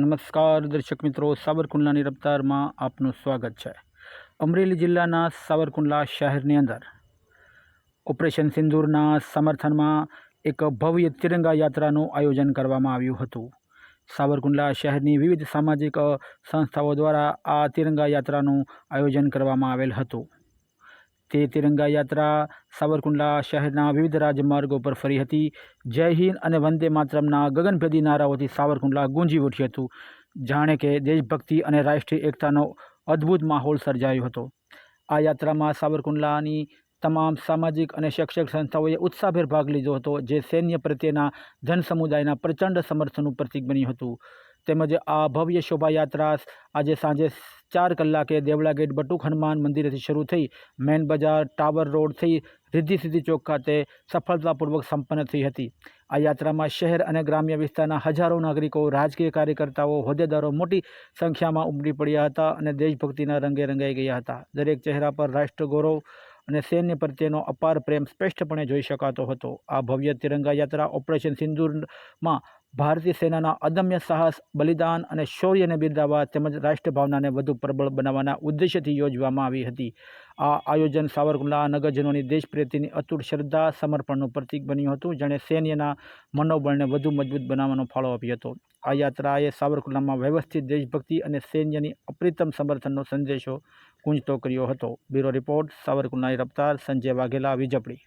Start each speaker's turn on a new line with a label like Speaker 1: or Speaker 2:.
Speaker 1: નમસ્કાર દર્શક મિત્રો સાવરકુંડલાની રફતારમાં આપનું સ્વાગત છે. અમરેલી જિલ્લાના સાવરકુંડલા શહેરની અંદર ઓપરેશન સિંદૂરના સમર્થનમાં એક ભવ્ય તિરંગા યાત્રાનું આયોજન કરવામાં આવ્યું હતું. સાવરકુંડલા શહેરની વિવિધ સામાજિક સંસ્થાઓ દ્વારા આ તિરંગા યાત્રાનું આયોજન કરવામાં આવેલ હતું. તે તિરંગા યાત્રા સાવરકુંડલા શહેરના વિવિધ રાજમાર્ગો પર ફરી હતી. જય હિન્દ અને વંદે માતરમના ગગનભેદી નારાઓથી સાવરકુંડલા ગુંજી ઉઠ્યું હતું. જાણે કે દેશભક્તિ અને રાષ્ટ્રીય એકતાનો અદ્ભુત માહોલ સર્જાયો હતો. આ યાત્રામાં સાવરકુંડલાની તમામ સામાજિક અને શૈક્ષણિક સંસ્થાઓએ ઉત્સાહભેર ભાગ લીધો હતો, જે સૈન્ય પ્રત્યેના જનસમુદાયના પ્રચંડ સમર્થનનું પ્રતીક બન્યું હતું. તેમજ આ ભવ્ય શોભાયાત્રા આજે સાંજે ચાર કલાકે દેવળા ગેટ બટુક હનુમાન મંદિરેથી શરૂ થઈ મેન બજાર, ટાવર રોડ થઈ રિદ્ધિ સિદ્ધિ ચોક ખાતે સફળતાપૂર્વક સંપન્ન થઈ હતી. આ યાત્રામાં શહેર અને ગ્રામ્ય વિસ્તારના હજારો નાગરિકો, રાજકીય કાર્યકર્તાઓ, હોદ્દેદારો મોટી સંખ્યામાં ઉમટી પડ્યા હતા અને દેશભક્તિના રંગે રંગાઈ ગયા હતા. દરેક ચહેરા પર રાષ્ટ્ર ગૌરવ અને સૈન્ય પ્રત્યેનો અપાર પ્રેમ સ્પષ્ટપણે જોઈ શકાતો હતો. આ ભવ્ય તિરંગા યાત્રા ઓપરેશન સિંદૂરમાં ભારતીય સેનાના અદમ્ય સાહસ, બલિદાન અને શૌર્યને બિરદાવવા તેમજ રાષ્ટ્રભાવનાને વધુ પ્રબળ બનાવવાના ઉદ્દેશ્યથી યોજવામાં આવી હતી. આ આયોજન સાવરકુંડલા નગરજનોની દેશપ્રેતીની અતૂટ શ્રદ્ધા, સમર્પણનું પ્રતીક બન્યું હતું, જેણે સૈન્યના મનોબળને વધુ મજબૂત બનાવવાનો ફાળો આપ્યો હતો. આ યાત્રાએ સાવરકુંડલામાં વ્યવસ્થિત દેશભક્તિ અને સૈન્યની અપ્રિતમ સમર્થનનો સંદેશો ગુંજતો કર્યો હતો. બ્યુરો રિપોર્ટ સાવરકુંડલાની રફતાર સંજય વાઘેલા વિજપડી